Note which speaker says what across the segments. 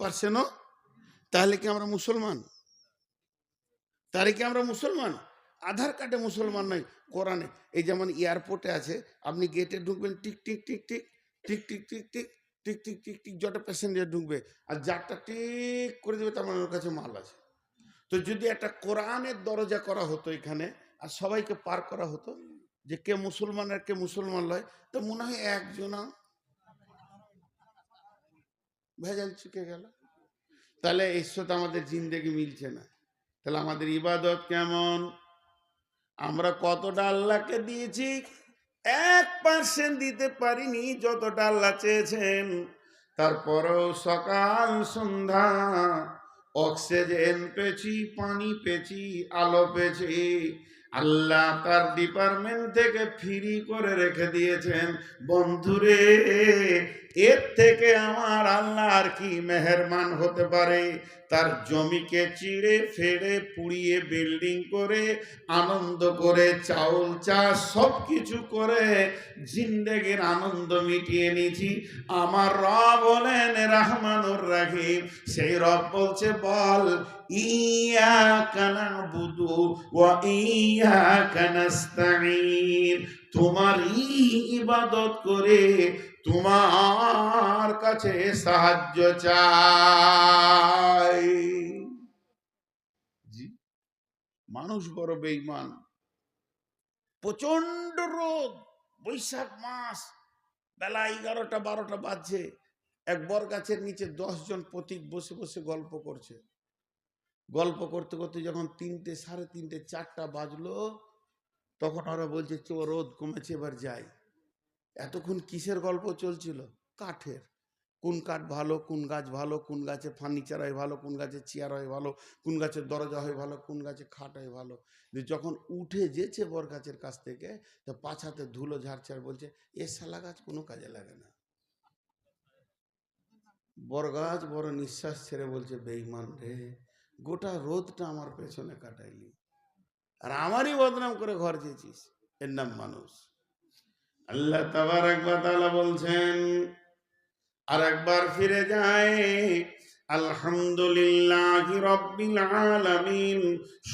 Speaker 1: পার্সেন্টও তাহলে কি আমরা মুসলমান তাহলে কি আমরা মুসলমান আধার কার্ডে মুসলমান নয় কোরআনে এই যেমন এয়ারপোর্টে আছে আপনি গেটে ঢুকবেন tick tick tick tick tick tick tick tick tick tick tick tick যত প্যাসেঞ্জার ঢুকবে আর যারটা ঠিক করে দেবে তার মানে ওর কাছে মাল আছে তো যদি একটা কোরআনের দরজা করা হতো এখানে আর সবাইকে পার করা হতো যে কে মুসলমান আর কে মুসলমান নয় তো মনে হয় একজনা ভেজাল চুকে গেল। তাহলে এর সাথে আমাদের জিন্দেগি মিলছে না। তাহলে আমাদের ইবাদত কেমন? আমরা কতটা আল্লাহকে দিয়েছি? এক পার্সেন্ট দিতে পারিনি যতটা আল্লাহ চেয়েছেন। তারপরেও সকাল সন্ধ্যা, অক্সিজেন পেছি পানি পেয়েছি, আলো পেয়েছি। আল্লাহ তার ডিপার্টমেন্ট থেকে ফ্রি করে রেখে দিয়েছেন। বন্ধুরে এর থেকে আমার আল্লাহ আর কি মেহেরমান হতে পারে? তার জমিকে চিড়ে ফেড়ে, পুড়িয়ে বিল্ডিং করে, আনন্দ করে, চাউল চাষ সব কিছু করে জিন্দেগির আনন্দ মিটিয়ে নিয়েছি। আমার রব বলেন রাহমানুর রাহিম। সেই রব বলছে, বল ইয়া কানা বুধু ও ইয়া কানাস্তাইন তোমার ইবাদত করে তোমার কাছে সাহায্য চাই। মানুষ বড় বেইমান প্রচণ্ড রোদ, বৈশাখ মাস, বেলা এগারোটা বারোটা বাজছে। এক বর গাছের নিচে জন পথিক বসে বসে গল্প করছে। গল্প করতে করতে যখন তিনটে, সাড়ে তিনটে, চারটা বাজলো, তখন ওরা বলছে, চো, রোদ কমেছে, এবার যাই। এতক্ষণ কিসের গল্প চলছিল? কাঠের। কোন কাঠ ভালো, কোন গাছ ভালো, কোন গাছে ফার্নিচার হয় ভালো, কোন গাছে চেয়ার হয় ভালো, কোন গাছের দরজা হয় ভালো, কোন গাছে খাট হয় ভালো যখন উঠে যেছে বর গাছের কাছ থেকে, তো পাছাতে ধুলো ঝাড়ছে আর বলছে, এ শালা গাছ কোনো কাজে লাগে না। বর গাছ বড় নিঃশ্বাস ছেড়ে বলছে বেইমান রে, গোটা রোদটা আমার পেছনে কাটাইলি। আর আমারই বদনাম করে ঘর যেছিস এর নাম মানুষ। আল্লাহ তাবার একবার বলছেন আর একবার ফিরে যায় আলহামদুলিল্লাহ রব্বিল আলামিন।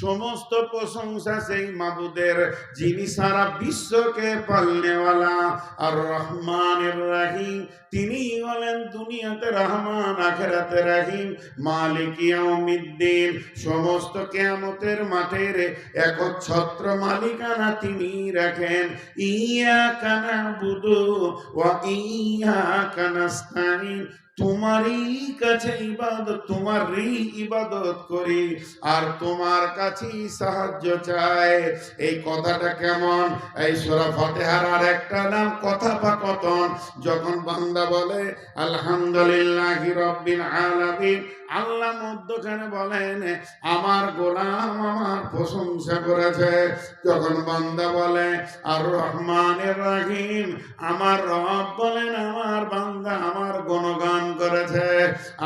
Speaker 1: সমস্ত প্রশংসা সেই মাবুদের, যিনি সারা বিশ্বকে পালনেওয়ালা। আর রহমানের রাহিম, তিনি হলেন দুনিয়াতে রহমান, আখেরাতে রাহিম, মালিক ইয়াউমিদ্দিন। সমস্ত কেয়ামতের মাঠের একচ্ছত্র মালিকানা তিনি রাখেন। ইয়া কানা বুধু ওয়া ইয়া কানাস্তাইন তোমারই কাছে ইবাদত, তোমারই ইবাদত করি। আর তোমার কাছেই সাহায্য চাই। এই কথাটা কেমন? এই সূরা ফতেহার আর একটা নাম, কথা পাকতন যখন বান্দা বলে, আলহামদুলিল্লাহ রাব্বিল আলামিন আল্লাহ মধ্যখানে বলেন, আমার গোলাম আমার প্রশংসা করেছে। যখন বান্দা বলে আর রহমানের রাহিম, আমার রব বলেন, আমার বান্দা আমার গুণগান করেছে,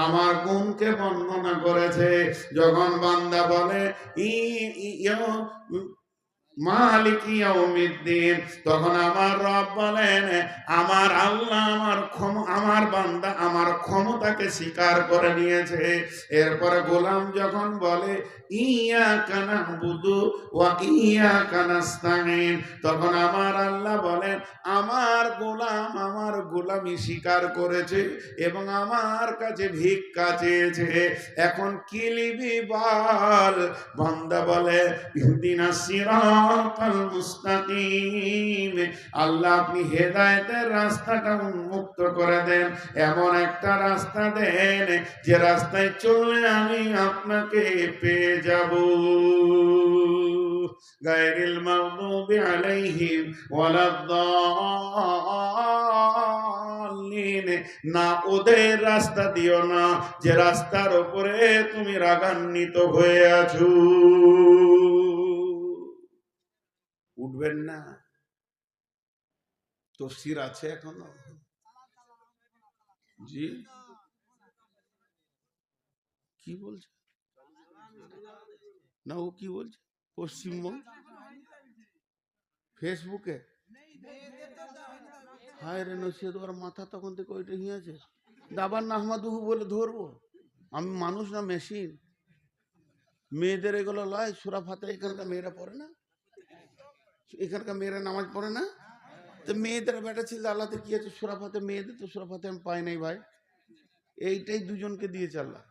Speaker 1: আমার গুণকে বর্ণনা করেছে। যখন বান্দা বলে, ই ই- মালিক ইয়াউমিদ্দিন। তখন আমার রব বলেন, আমার আল্লাহ, আমার ক্ষম, আমার বান্দা আমার ক্ষমতাকে স্বীকার করে নিয়েছে। এরপরে গোলাম যখন বলে ইয়া কানা বুধু ওয়া ইয়া কানাস্তাইন তখন আমার আল্লাহ বলেন, আমার গোলাম আমার গোলামি স্বীকার করেছে এবং আমার কাছে ভিক্ষা চেয়েছে। এখন কি লিবি বল? বান্দা বলে, ইহদিনা সিরাতাল মুস্তাকিম। আল্লাহ আপনি হেদায়েতের রাস্তাটা উন্মুক্ত করে দেন। এমন একটা রাস্তা দেন যে রাস্তায় চললে আমি আপনাকে পেয়ে যাব। গায়রিল মাগদুবি আলাইহিম ওয়ালাদ-দাল্লিন। না, ওদের রাস্তা দিও না। যে রাস্তার উপরে তুমি রাগান্বিত হয়ে আছো। উঠবেন না তফসির আছে এখনও জি কি বলছে না ও কি বলছে পশ্চিমবঙ্গ ফেসবুকে হায় রে নসিয়ে তোমার মাথা তখন থেকে ওইটা হিয়েছে দাবার নাহমাদুহু বলে ধরবো আমি মানুষ না মেশিন মেয়েদের এগুলো লয় সুরা ফাতে এখানকার মেয়েরা পড়ে না এখানকার মেয়েরা নামাজ পড়ে না? তো মেয়েদের বেটা ছিল আল্লাহতে কি আছে? সুরা ফাতে মেয়েদের তো সুরা ফাতে আমি পাই নাই ভাই। এইটাই দুজনকে দিয়েছে আল্লাহ।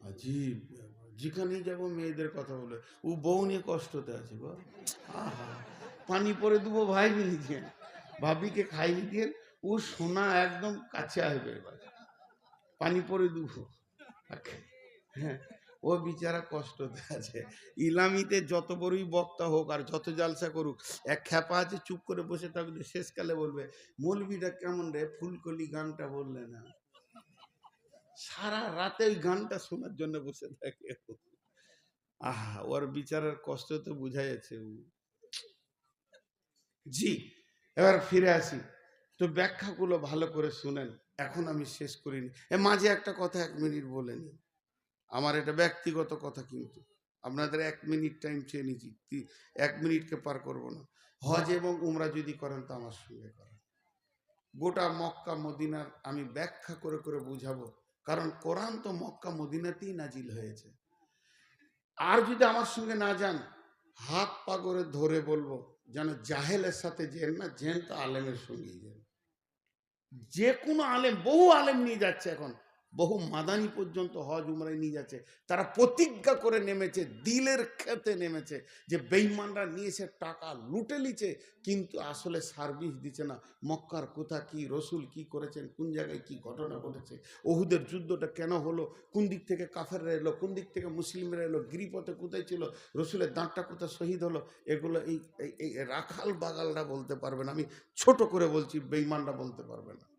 Speaker 1: আজীব যেখানেই যাব মেয়েদের কথা বলে। ও বউ নিয়ে কষ্টতে আছে আহা, পানি পরে দুবো ভাই নিয়ে ভাবিকে খাইয়ে দিয়ে ও সোনা একদম কাছে আসবে পানি পরে দুবো। হ্যাঁ। ও বিচারা কষ্টতে আছে ইলামিতে যত বড়ই বক্তা হোক আর যত জালসা করুক, এক খ্যাপা আছে, চুপ করে বসে থাকবে, শেষকালে বলবে মৌলবিটা কেমন রে? ফুলকলি গানটা বললে না। সারা রাতে ওই গানটা শোনার জন্য বসে থাকে। আহা, ওর বিচারের কষ্ট তো বোঝা যাচ্ছে। জি, এবার ফিরে আসি। তো ব্যাখ্যাগুলো ভালো করে শুনেন, এখন আমি শেষ করিনি। এ, মাঝে একটা কথা এক মিনিট বলে নি আমার এটা ব্যক্তিগত কথা কিন্তু। আপনাদের এক মিনিট টাইম চেয়ে নিচ্ছি এক মিনিটকে পার করব না। হজ এবং উমরা যদি করেন তো আমার সঙ্গে করেন। গোটা মক্কা, মদিনার আমি ব্যাখ্যা করে করে বুঝাবো। কারণ কোরআন তো মক্কা, মদিনাতেই নাজিল হয়েছে। আর যদি আমার সঙ্গে না যান, হাত পা করে ধরে বলব, যেন জাহেলের সাথে যেন না, যেন তো আলেমের সঙ্গেই যেন। যে কোনো আলেম, বহু আলেম নিয়ে যাচ্ছে এখন। বহু মাদানি পর্যন্ত হজ উমরায় নিয়ে যাচ্ছে। তারা প্রতিজ্ঞা করে নেমেছে, দিলের খেতে নেমেছে যে বেইমানরা নিয়েছে টাকা লুটে নিচ্ছে, কিন্তু আসলে সার্ভিস দিচ্ছে না। মক্কার কোথা কি রসুল কি করেছেন, কোন জায়গায় কি ঘটনা ঘটেছে, ওহুদের যুদ্ধটা কেন হলো, কোন দিক থেকে কাফেররা এলো, কোন দিক থেকে মুসলিমরা এলো, গিরিপথে কোথায় ছিল, রসুলের দাঁতটা কোথায় শহীদ হলো, এগুলো এই, এই- রাখাল বাগালরা বলতে পারবে না। আমি ছোট করে বলছি বেইমানরা বলতে পারবে না।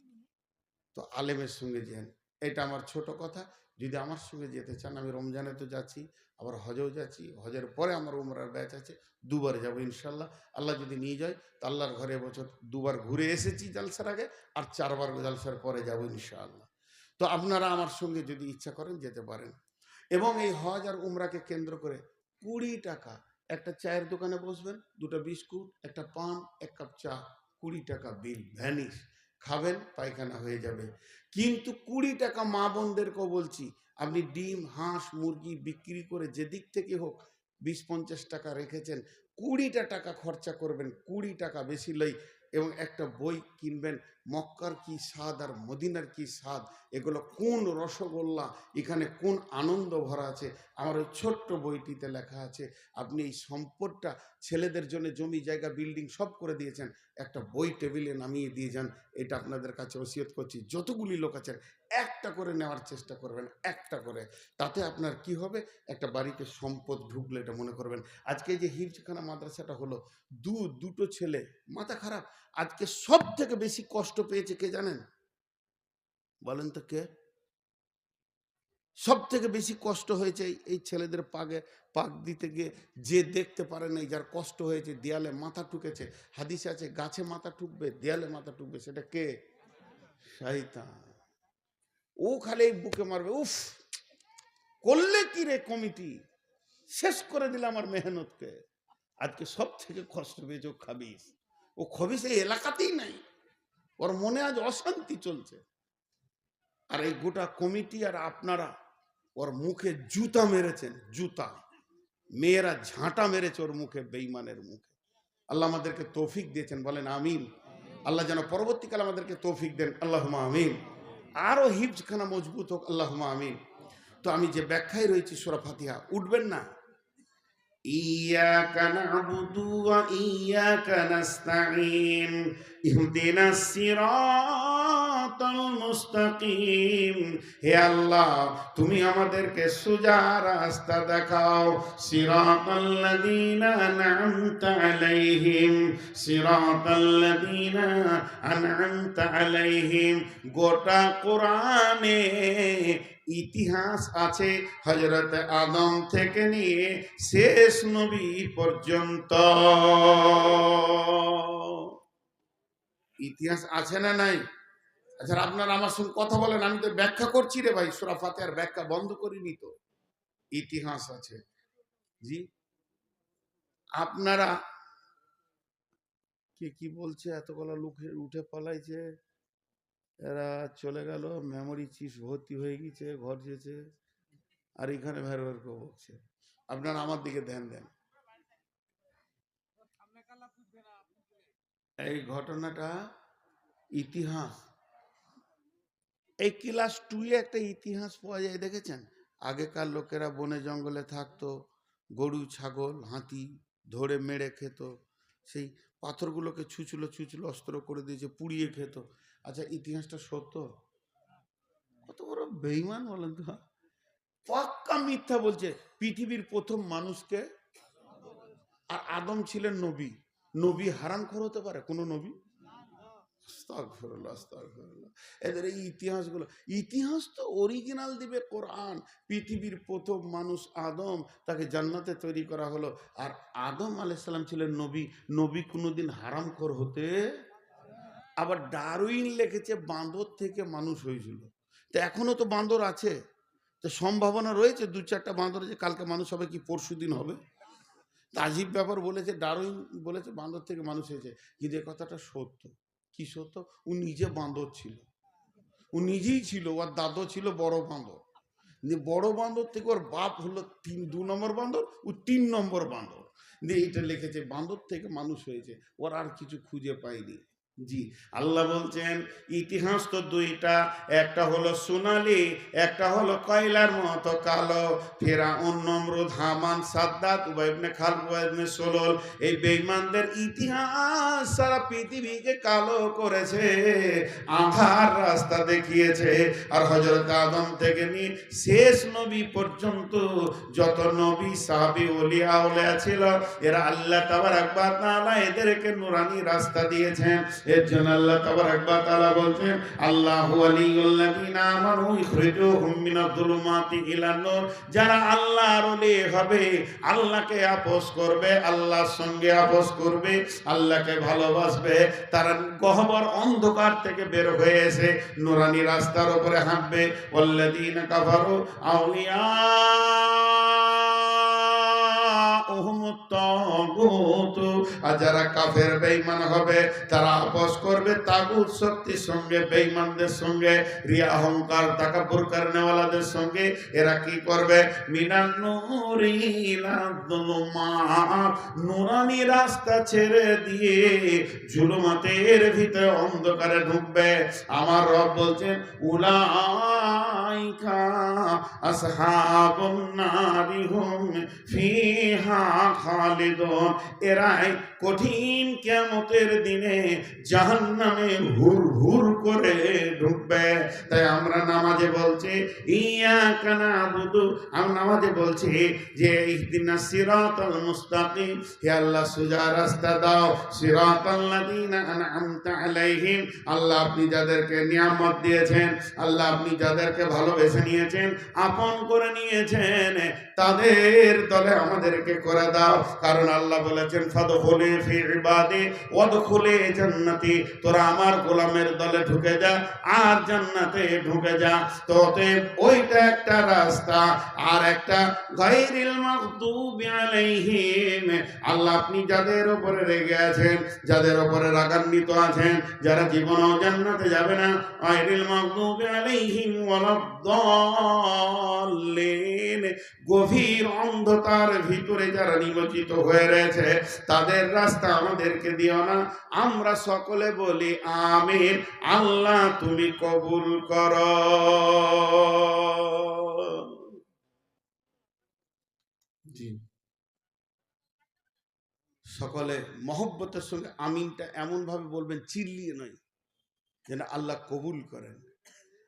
Speaker 1: তো আলেমের সঙ্গে যেন এটা আমার ছোট কথা। যদি আমার সঙ্গে যেতে চান, আমি রমজানে তো যাচ্ছি, আবার হজেও যাচ্ছি। হজের পরে আমার উমরার ব্যাচ আছে, দুবার যাব ইনশাল্লাহ। আল্লাহ যদি নিয়ে যায়, তো আল্লাহর ঘরে বছর দুবার ঘুরে এসেছি জালসার আগে, আর চারবার জালসার পরে যাব ইনশাআল্লাহ। তো আপনারা আমার সঙ্গে যদি ইচ্ছা করেন, যেতে পারেন। এবং এই হজ আর উমরাকে কেন্দ্র করে কুড়ি টাকা, একটা চায়ের দোকানে বসবেন, দুটো বিস্কুট, একটা পান, এক কাপ চা, কুড়ি টাকা বিল, ভ্যানিশ। খাবেন, পায়খানা হয়ে যাবে। কিন্তু কুড়ি টাকা মা বোনদেরকেও বলছি, আপনি ডিম, হাঁস, মুরগি বিক্রি করে যে দিক থেকে হোক বিশ পঞ্চাশ টাকা রেখেছেন, কুড়িটা টাকা খরচা করবেন, কুড়ি টাকা বেশি লই এবং একটা বই কিনবেন, মক্কার কি স্বাদ আর মদিনার কি স্বাদ, এগুলো কোন রসগোল্লা, এখানে কোন আনন্দ ভরা আছে, আমার ওই ছোট্ট বইটিতে লেখা আছে, আপনি এই সম্পদটা ছেলেদের জন্য জমি, জায়গা, বিল্ডিং সব করে দিয়েছেন একটা বই টেবিলে নামিয়ে দিয়ে যান, এটা আপনাদের কাছে ওসিয়ত করছি। যতগুলি লোক আছেন, একটা করে নেওয়ার চেষ্টা করবেন, একটা করে। তাতে আপনার কি হবে? একটা বাড়িতে সম্পদ ঢুকলে এটা মনে করবেন। আজকে যে হিফজখানা মাদ্রাসাটা হলো, দু, দুটো ছেলে, মাথা খারাপ। আজকে সব থেকে বেশি কষ্ট পেয়েছে কে জানেন? বলেন তো কে? সব থেকে বেশি কষ্ট হয়েছে এই- ছেলেদের পাগে, পাক দিতে গিয়ে যে দেখতে পারে নাই, যার কষ্ট হয়েছে, দেয়ালে মাথা ঠুকেছে, হাদিসে আছে, গাছে মাথা ঠুকবে, দেয়ালে মাথা ঠুকবে, সেটা কে? শয়তান। ও খালি বুকে মারবে, উফ, করলে কি রে কমিটি? শেষ করে দিলে আমার মেহনতকে। আজকে সব থেকে কষ্ট পেয়েছে ও খাবিস। ও খবিস এই এলাকাতেই নাই, ওর মনে আজ অশান্তি চলছে। আর এই গোটা কমিটি আর আপনারা ওর মুখে জুতা মেরেছেন জুতা মেয়েরা ঝাঁটা মেরেছে ওর মুখে বেইমানের মুখে আল্লাহ আমাদেরকে তৌফিক দিয়েছেন বলেন আমিন আল্লাহ যেন পরবর্তীকালে আমাদেরকে তৌফিক দেন আল্লাহ আমিন আরও হিফজখানা মজবুত হোক আল্লাহ আমিন তো আমি যে ব্যাখ্যায় রয়েছি সোরা ফাতিহা উঠবেন না إياك نعبد وإياك نستعين اهدنا الصراط হে আল্লাহ, তুমি আমাদেরকে সুজা রাস্তা দেখাও। সিরাতিম গোটা কোরআনে ইতিহাস আছে হজরত আদম থেকে নিয়ে শেষ নবী পর্যন্ত। ইতিহাস আছে না নাই? আচ্ছা আপনার আমার সঙ্গে কথা বলেন, আমি তো ব্যাখ্যা করছি রে ভাই। সুরা ফাতিহার ব্যাখ্যা বন্ধ করিনি তো। ইতিহাস আছে। জি। আপনারা কে কি বলছে? এতগুলো লোক উঠে পালাইছে। এরা চলে গেল মেমোরি চিপ ভর্তি হয়ে গেছে, ঘর যেছে। আর এখানে ভের ভের করে বকছে আপনারা আমার দিকে ধ্যান দেন। এই ঘটনাটা ইতিহাস। এই ক্লাস টুয়ে একটা ইতিহাস পাওয়া যায়, দেখেছেন? আগেকার লোকেরা বনে জঙ্গলে থাকতো, গরু, ছাগল, হাতি ধরে মেরে খেত, সেই পাথরগুলোকে ছুচুলো ছুচুলো অস্ত্র করে দিয়েছে পুড়িয়ে খেত। আচ্ছা ইতিহাসটা সত্য? কত বড় বেইমান বলেন তো। পাক্কা মিথ্যা বলছে, পৃথিবীর প্রথম মানুষকে আর আদম ছিলেন নবী। নবী হারাম খর হতে পারে, কোনো নবী। এদের এই ইতিহাসগুলো, ইতিহাস তো অরিজিনাল দিবে কোরআন। পৃথিবীর প্রথম মানুষ আদম, তাকে জান্নাতে তৈরি করা হলো। আর আদম আলাইসাল্লাম ছিলেন নবী। নবী কোনোদিন হারামখোর হতে আবার ডারুইন লিখেছে বাঁদর থেকে মানুষ হয়েছিল। তো এখনও তো বাঁদর আছে। তো সম্ভাবনা রয়েছে দু চারটা বাঁদর যে কালকে মানুষ হবে কি পরশু দিন হবে। তাজিব ব্যাপার বলেছে, ডারউইন বলেছে বাঁদর থেকে মানুষ হয়েছে। কিন্তু এ কথাটা সত্য। কি সত্য? ও নিজে বাঁদর ছিল। ও নিজেই ছিল, ওর দাদ ছিল বড় বাঁদর। বড় বাঁদর থেকে ওর বাপ হলো তিন, দু নম্বর বাঁদর, ও তিন নম্বর বাঁদর। দিয়ে এটা লিখেছে, বাঁদর থেকে মানুষ হয়েছে। ওর আর কিছু খুঁজে পাইনি। জি, আল্লাহ বলছেন, ইতিহাস তো দুইটা, একটা হলো সোনালি, একটা হলো কয়লার মতো কালো। ফেরা নমরুদ, হামান, সাদ্দাত উবাইবনে খাল উবাইবনে সোলল, এই বেঈমানদের ইতিহাস সারা পৃথিবীকে কালো করেছে, আধার রাস্তা দেখিয়েছে। আর হজরত আদম থেকে নিয়ে শেষ নবী পর্যন্ত যত নবী, সাহাবি, ওলিয়া ওলিয়া ছিল, এরা আল্লাহ তাবারাক ওয়া তাআলা এদেরকে নুরানি রাস্তা দিয়েছেন। এর জন্য আল্লাহ তাবারাক ওয়া তাআলা বলছেন, আল্লাহু যারা আল্লাহর ওলি হবে, আল্লাহকে আপোস করবে, আল্লাহর সঙ্গে আপোস করবে, আল্লাহকে ভালোবাসবে, তারা গহবর অন্ধকার থেকে বের হয়ে এসে নুরানি রাস্তার উপরে হাঁটবে। কাফারু আউলিয়া যারা কাফের হবে, তারা আপোস করবে তাগুত শক্তির সঙ্গে সঙ্গে, রিয়া অহংকার করনেওয়ালাদের সঙ্গে। এরা কি করবে? নুরানি রাস্তা ছেড়ে দিয়ে জুলুমাতের ভিতরে অন্ধকারে ঢুকবে। আমার রব বলছেন এরাই কঠিন কিয়ামতের দিনে জাহান্নামে হুর হুর করে ঢুকবে। তাই আমরা নামাজে বলছি ইয়া কানা বুধু আমরা নামাজে বলছি যে আল্লাহ রাস্তা দাও। আল্লাহ আপনি যাদেরকে নিয়ামত দিয়েছেন, আল্লাহ আপনি যাদেরকে ভালোবেসে নিয়েছেন, আপন করে নিয়েছেন। তাদের দলে আমাদেরকে করে দাও। কারণ আল্লাহ বলেছেন, ফাদখুলি ফি ইবাদি ওয়াদখুলি জান্নাতি। তোরা আমার গোলামের দলে ঢুকে যা, আর জান্নাতে ঢুকে যা। তো ওইটা একটা রাস্তা। আর একটা, গায়রিল মাগদুবি আল্লাহ, আপনি যাদের উপরে রেগে আছেন, যাদের উপরে রাগান্বিত আছেন, যারা জীবনেও জান্নাতে যাবে না, গায়রিল মাগদুবি আলাইহিম ওয়ালাদ-দাল্লিন গভীর অন্ধকার ভিতরে যারা নিমজ্জিত হয়ে রয়েছে, তাদের রাস্তা আমাদেরকে দিও না। আমরা সকলে বলি আমিন। আল্লাহ, তুমি কবুল করো। সকলে মহব্বতের সঙ্গে আমিনটা এমন ভাবে বলবেন, চিল্লিয়ে নয়, যেন আল্লাহ কবুল করেন।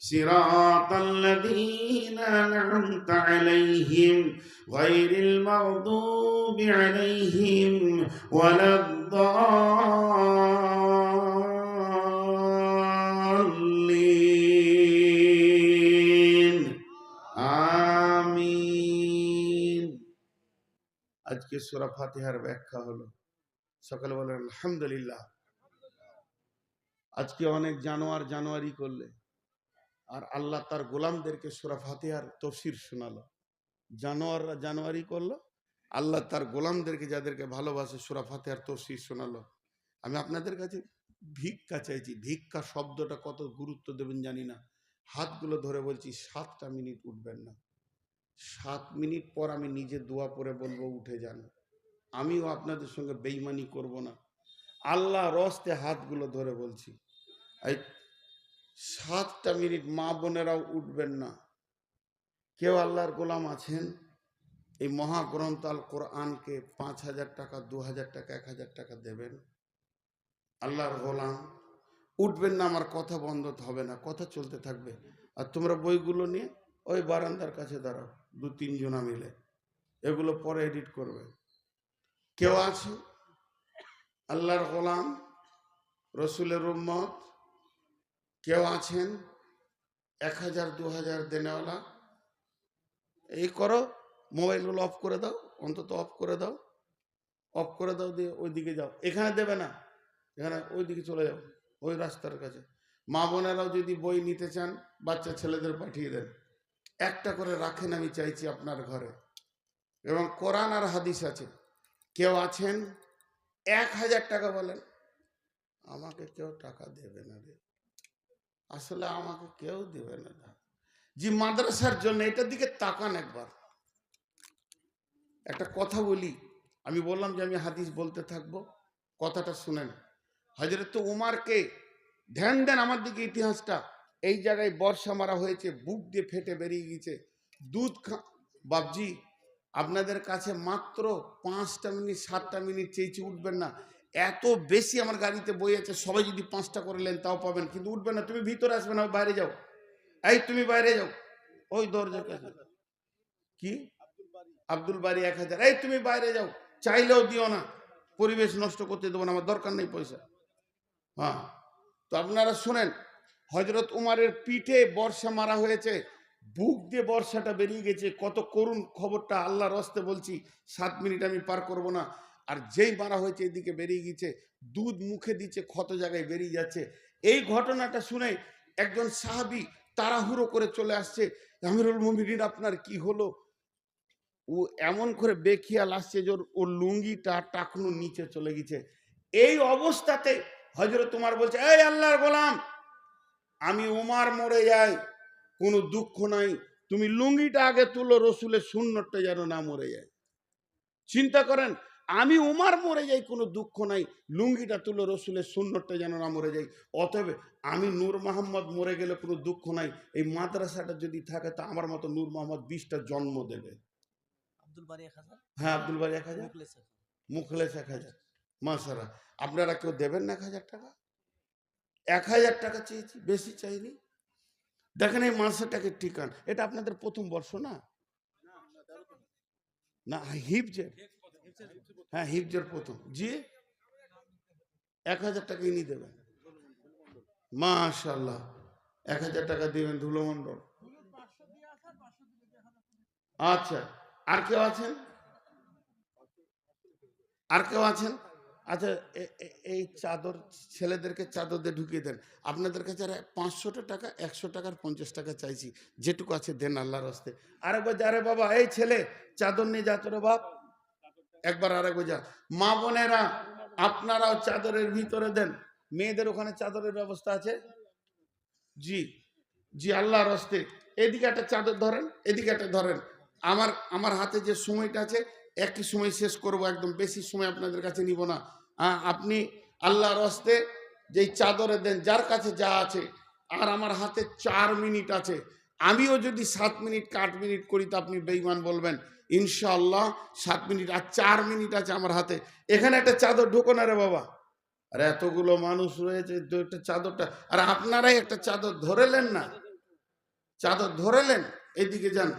Speaker 1: صراط الذين أنعمت عليهم غير المغضوب عليهم ولا الضالين آمين সুরা ফাতিহার ব্যাখ্যা হলো সকালে বলেন আলহামদুলিল্লাহ আজকে অনেক জানোয়ার জানুয়ারি করলে আর আল্লাহ তার গোলামদেরকে সুরা ফাতিহার তফসির শোনালো। জানোয়াররা জানুয়ারি করল। আল্লাহ তার গোলামদেরকে যাদেরকে ভালোবাসে সুরা ফাতিহার তফসির শোনালো। আমি আপনাদের কাছে ভিক্ষা চাইছি। ভিক্ষা শব্দটা কত গুরুত্ব দেবেন জানি না। হাতগুলো ধরে বলছি, সাতটা মিনিট উঠবেন না। সাত মিনিট পর আমি নিজে দোয়া পরে বলব, উঠে যান। আমিও আপনাদের সঙ্গে বেইমানি করব না। আল্লাহ রস্তে হাতগুলো ধরে বলছি। এই সাতটা মিনিট মা বোনেরাও উঠবেন না। কেউ আল্লাহর গোলাম আছেন? এই মহাগ্রন্থ আল কোরআনকে পাঁচ হাজার টাকা, দু হাজার টাকা, এক হাজার টাকা দেবেন? আল্লাহর গোলাম, উঠবেন না আমার কথা বন্ধ হবে না, কথা চলতে থাকবে। আর তোমরা বইগুলো নিয়ে ওই বারান্দার কাছে দাঁড়াও, দু তিনজনা মিলে। এগুলো পরে এডিট করবে। কেউ আছে? আল্লাহর গোলাম, রসুলের উম্মত কেউ আছেন? এক হাজার, দু হাজার দেনেওয়ালা। এই করো, মোবাইলগুলো অফ করে দাও, অন্তত অফ করে দাও। অফ করে দাও, দিয়ে ওই দিকে যাও। এখানে দেবে না। এখানে ওই দিকে চলে যাও, ওই রাস্তার কাছে। মা বোনেরাও যদি বই নিতে চান, বাচ্চা ছেলেদের পাঠিয়ে দেন। একটা করে রাখেন, আমি চাইছি আপনার ঘরে। এবং কোরআন আর হাদিস আছে। কেউ আছেন? এক হাজার টাকা বলেন। আমাকে কেউ টাকা দেবে না রে। আসলে আমাকে কেউ দেবে না জি, মাদ্রাসার জন্য এটার দিকে তাকান একবার। একটা কথা বলি, আমি বললাম যে আমি হাদিস বলতে থাকব, কথাটা শুনেন। হজরত উমারকে, ধ্যান দেন আমার দিকে ইতিহাসটা। এই জায়গায় বর্ষা মারা হয়েছে, বুক দিয়ে ফেটে বেরিয়ে গেছে দুধ খা বাবজি আপনাদের কাছে মাত্র পাঁচটা মিনিট, সাতটা মিনিট চেয়েছি উঠবেন না। এত বেশি আমার গাড়িতে বই আছে, সবাই যদি পাঁচটা করে নেন তাও পাবেন। কিন্তু উঠবে না, তুমি ভিতরে আসবে না, বাইরে যাও। এই তুমি বাইরে যাও। ওই দরজার কাছে। কি? আব্দুল বাড়ি এক হাজার। এই তুমি বাইরে যাও। চাইলেও দিও না। পরিবেশ নষ্ট করতে দেবো না, আমার দরকার নেই পয়সা। হ্যাঁ। তো আপনারা শোনেন হজরত উমারের পিঠে বর্ষা মারা হয়েছে, বুক দিয়ে বর্ষাটা বেরিয়ে গেছে। কত করুণ খবরটা আল্লাহর রস্তে বলছি, সাত মিনিট আমি পার করব না। আর যেই মারা হয়েছে এদিকে বেরিয়ে গেছে দুধ মুখে দিচ্ছে, ক্ষত জায়গায় বেরিয়ে যাচ্ছে। এই ঘটনাটা শুনে একজন সাহাবি তাড়াহুড়ো করে চলে আসছে, আমিরুল মুমিনিন, আপনার কি হলো? ও এমন করে বেখিয়াল আসছে যে ওর লুঙ্গিটা টাকনু নিচে চলে গেছে এই অবস্থাতে হজরত তোমার বলছে, এই আল্লাহর গোলাম, আমি উমার মরে যাই, কোনো দুঃখ নাই। তুমি লুঙ্গিটা আগে তুলো, রসুলের শূন্যটা যেন না মরে যায়। চিন্তা করেন আমি উমার মরে যাই কোনো দুঃখ নাই। লুঙ্গিটা তুলো রসুলের শূন্যটা যেন না মরে যাই অতএব আমি নূর মোহাম্মদ মরে গেলে কোনো দুঃখ নাই। এই মাদ্রাসাটা যদি থাকে তা আমার মতো নূর মোহাম্মদ বিশটা জন্ম দেবে।
Speaker 2: আব্দুল বারি এক হাজার?
Speaker 1: হ্যাঁ আব্দুল বাড়ি এক হাজার।
Speaker 2: মুখলেস এক হাজার।
Speaker 1: মুখলেস এক হাজার। মাসারা আপনারা কেউ দেবেন না এক হাজার টাকা? এক হাজার টাকা চেয়েছি বেশি চাইনি। দেখেন এই মাসাটাকে ঠিকান। এটা আপনাদের প্রথম বর্ষ না? না হিপজের হ্যাঁ হিপজের প্রথম। জি? এক হাজার টাকা ইনি দেবেন। মাশাল্লাহ এক হাজার টাকা দিবেন ধুলোমণ্ডল। আচ্ছা আর কেউ আছেন? আর কেউ আছেন? আচ্ছা এই চাদর ছেলেদেরকে চাদর দিয়ে ঢুকিয়ে দেন। আপনাদের কাছে আর পাঁচশোটা টাকা, একশো টাকার পঞ্চাশ টাকা চাইছি। যেটুকু আছে দেন আল্লাহর হস্তে। আরেকবার যা রে বাবা, এই ছেলে, চাদর নিয়ে যা তোরে বাপ। একবার আরেকবার যা মা বোনেরা, আপনারাও চাদরের ভিতরে দেন। মেয়েদের ওখানে চাদরের ব্যবস্থা আছে? জি জি, আল্লাহর হস্তে। এদিকে একটা চাদর ধরেন, এদিকে একটা ধরেন। আমার আমার হাতে যে সময়টা আছে একই সময় শেষ করব একদম, বেশি সময় আপনাদের কাছে নিব না। আপনি আল্লাহর হস্তে যেই চাদরে দেন, যার কাছে যা আছে, আর আমার হাতে চার মিনিট আছে। আমিও যদি সাত মিনিট, আট মিনিট করি, তো আপনি বেইমান বলবেন। ইনশাআল্লাহ সাত মিনিট আর চার মিনিট আছে আমার হাতে। এখানে একটা চাদর ঢোকো না রে বাবা। আর এতগুলো মানুষ রয়েছে একটা চাদরটা। আর আপনারাই একটা চাদর ধরেলেন না। চাদর ধরেলেন? এদিকে যান।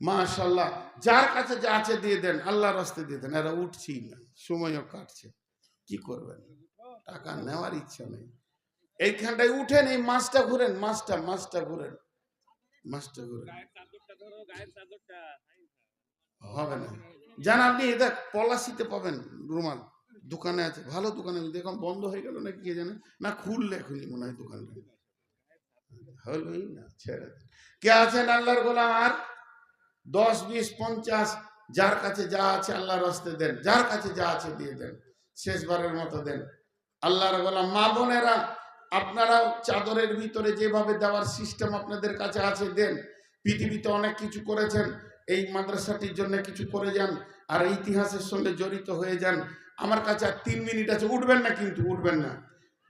Speaker 1: মাশাল্লাহ যার কাছে যা আছে দিয়ে দেন, আল্লাহর রাস্তে দিয়ে দেন। এরা উঠছি না, সময়ও কাটছে। কি করবেন? টাকা নেওয়ার ইচ্ছা নেই। এইখানটায় উঠেন, এই মাছটা ঘুরেন, মাছটা মাছটা ঘুরেন। মাছটা ঘুরেন। হবে না। জান আপনি এটা পলাশিতে পাবেন রুমাল। দোকানে আছে, ভালো দোকানে। দেখুন বন্ধ হয়ে গেল নাকি কে জানে? না, খুললে এখনই মনে হয় দোকানটা। হলোই না, ছেড়ে কে আছেন আল্লাহর গোলাম? আর? দশ, বিশ, পঞ্চাশ, যার কাছে যা আছে আল্লাহর হস্তে দেন। যার কাছে যা আছে দিয়ে দেন। শেষবারের মতো দেন। আল্লাহর গোলাম। মা বোনেরা, আপনারাও চাদরের ভিতরে যেভাবে দেওয়ার সিস্টেম আপনাদের কাছে আছে, দেন। পৃথিবীতে অনেক কিছু করেছেন। এই মাদ্রাসাটির জন্য কিছু করে যান আর ইতিহাসের সঙ্গে জড়িত হয়ে যান। আমার কাছে আর তিন মিনিট আছে, উঠবেন না কিন্তু, উঠবেন না।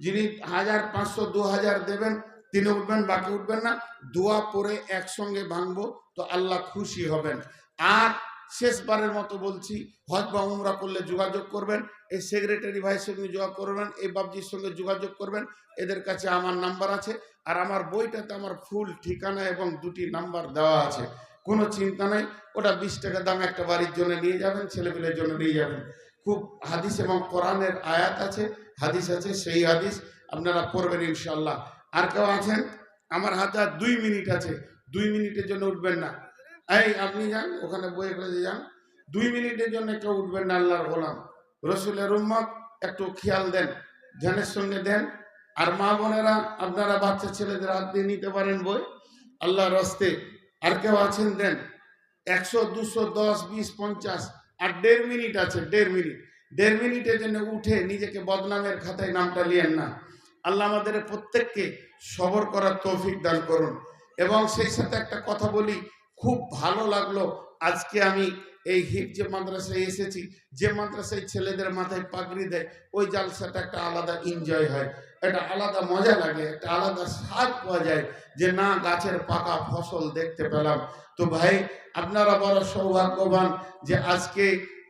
Speaker 1: যিনি হাজার পাঁচশো, দু হাজার দেবেন, তিনি উঠবেন, বাকি উঠবেন না। দোয়া পরে একসঙ্গে ভাঙবো, তো আল্লাহ খুশি হবেন। আর শেষবারের মতো বলছি, হজ বা উমরা করলে যোগাযোগ করবেন, এই সেক্রেটারি ভাইয়ের সঙ্গে যোগাযোগ করবেন, এই বাবজির সঙ্গে যোগাযোগ করবেন, এদের কাছে আমার নাম্বার আছে। আর আমার বইটাতে আমার ফুল ঠিকানা এবং দুটি নাম্বার দেওয়া আছে। কোনো চিন্তা নাই, ওটা বিশ টাকা দাম একটা বাড়ির জন্য নিয়ে যাবেন, ছেলেপেলের জন্য নিয়ে যাবেন। খুব হাদিস এবং কোরআনের আয়াত আছে, হাদিস আছে, সেই হাদিস আপনারা পড়বেন ইনশাল্লাহ আর কেউ আছেন? আমার হাতে আর দুই মিনিট আছে, দুই মিনিটের জন্য উঠবেন না। এই, আপনি যান, ওখানে বইয়ে করে যান। দুই মিনিটের জন্য কেউ উঠবেন না, আল্লাহর গোলাম। রসুলের উম্মত, একটু খেয়াল দেন, ধ্যানের সঙ্গে দেন। আর মা বোনেরা, আপনারা বাচ্চা ছেলেদের হাত দিয়ে নিতে পারেন বই। আল্লাহর রস্তে আর কেউ আছেন, দেন। একশো, দুশো, দশ, বিশ, পঞ্চাশ, আর দেড় মিনিট আছে, দেড় মিনিট। দেড় মিনিটের জন্য উঠে নিজেকে বদনামের খাতায় নামটা লিয়েন না। আল্লাহ আমাদের প্রত্যেককে সবর করার তৌফিক দান করুন। এবং সেই সাথে একটা কথা বলি, খুব ভালো লাগল আজকে আমি এই হিপ যে মাদ্রাসায় এসেছি, যে মাদ্রাসায় ছেলেদের মাথায় পাগড়ি দেয়, ওই জালসাটা একটা আলাদা এনজয় হয়। একটা আলাদা মজা লাগে, একটা আলাদা স্বাদ পাওয়া যায় যে, না, গাছের পাকা ফসল দেখতে পেলাম। তো ভাই, আপনারা বড় সৌভাগ্যবান যে, আজকে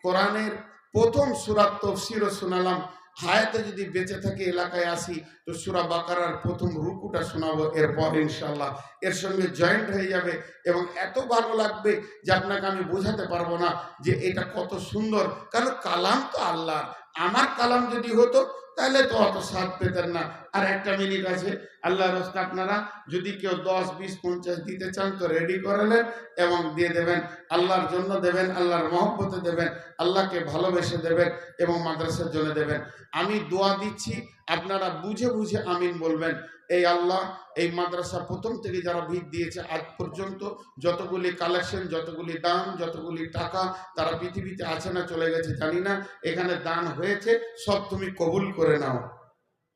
Speaker 1: কোরআনের প্রথম সুরাত তফসিরও শোনালাম। হায়াতে যদি বেঁচে থাকে এলাকায় আসি, তো সুরা বাকারার প্রথম রুকুটা শোনাবো এরপর ইনশাল্লাহ এর সঙ্গে জয়েন্ট হয়ে যাবে এবং এত ভালো লাগবে যে, আপনাকে আমি বোঝাতে পারব না যে, এটা কত সুন্দর। কারণ কালাম তো আল্লাহ আমার কালাম যদি হতো তাহলে তো অত স্বাদ পেতেন না। আর একটা মিনিট আছে আল্লাহ রস্তা আপনারা যদি কেউ দশ, বিশ, পঞ্চাশ দিতে চান তো রেডি করালেন এবং দিয়ে দেবেন। আল্লাহর জন্য দেবেন, আল্লাহর মহব্বতে দেবেন, আল্লাহকে ভালোবেসে দেবেন এবং মাদ্রাসার জন্য দেবেন। আমি দোয়া দিচ্ছি, আপনারা বুঝে বুঝে আমিন বলবেন। এই আল্লাহ, এই মাদ্রাসা প্রথম থেকে যারা ভিত দিয়েছে, আজ পর্যন্ত যতগুলি কালেকশন যতগুলি দান, যতগুলি টাকা তারা পৃথিবীতে আছে না, চলে গেছে, জানি না, এখানে দান হয়েছে, সব তুমি কবুল করে নাও।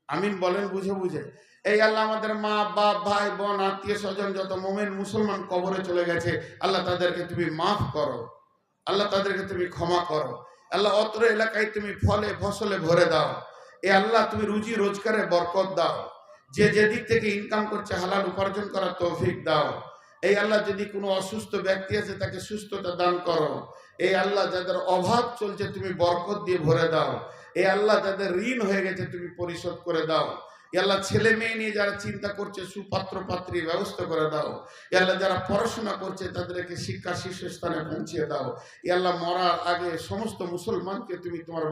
Speaker 1: আমিন বলেন বুঝে বুঝে। এই আল্লাহ আমাদের মা, বাপ, ভাই, বোন, আত্মীয় স্বজন, যত মোমেন, মুসলমান কবরে চলে গেছে, আল্লাহ তাদেরকে তুমি মাফ করো। আল্লাহ তাদেরকে তুমি ক্ষমা করো। আল্লাহ অত্র এলাকায় তুমি ফলে, ফসলে ভরে দাও। এ আল্লাহ তুমি রুজি, রোজগারে বরকত দাও। যে যেদিক থেকে ইনকাম করছে, হালাল উপার্জন করার তৌফিক দাও। এই আল্লাহ যদি কোনো অসুস্থ ব্যক্তি আছে, তাকে সুস্থতা দান করো। এই আল্লাহ যাদের অভাব চলছে, তুমি বরকত দিয়ে ভরে দাও। এই আল্লাহ যাদের ঋণ হয়ে গেছে, তুমি পরিশোধ করে দাও। আল্লাহ ছেলে মেয়ে নিয়ে যারা চিন্তা করছে, সুপাত্র পাত্রীর ব্যবস্থা করে দাও। আল্লাহ যারা পড়াশোনা করছে, তাদেরকে শিক্ষা শীর্ষস্থানে পৌঁছিয়ে দাও। আল্লাহ মরার আগে সমস্ত মুসলমানকে তুমি তোমার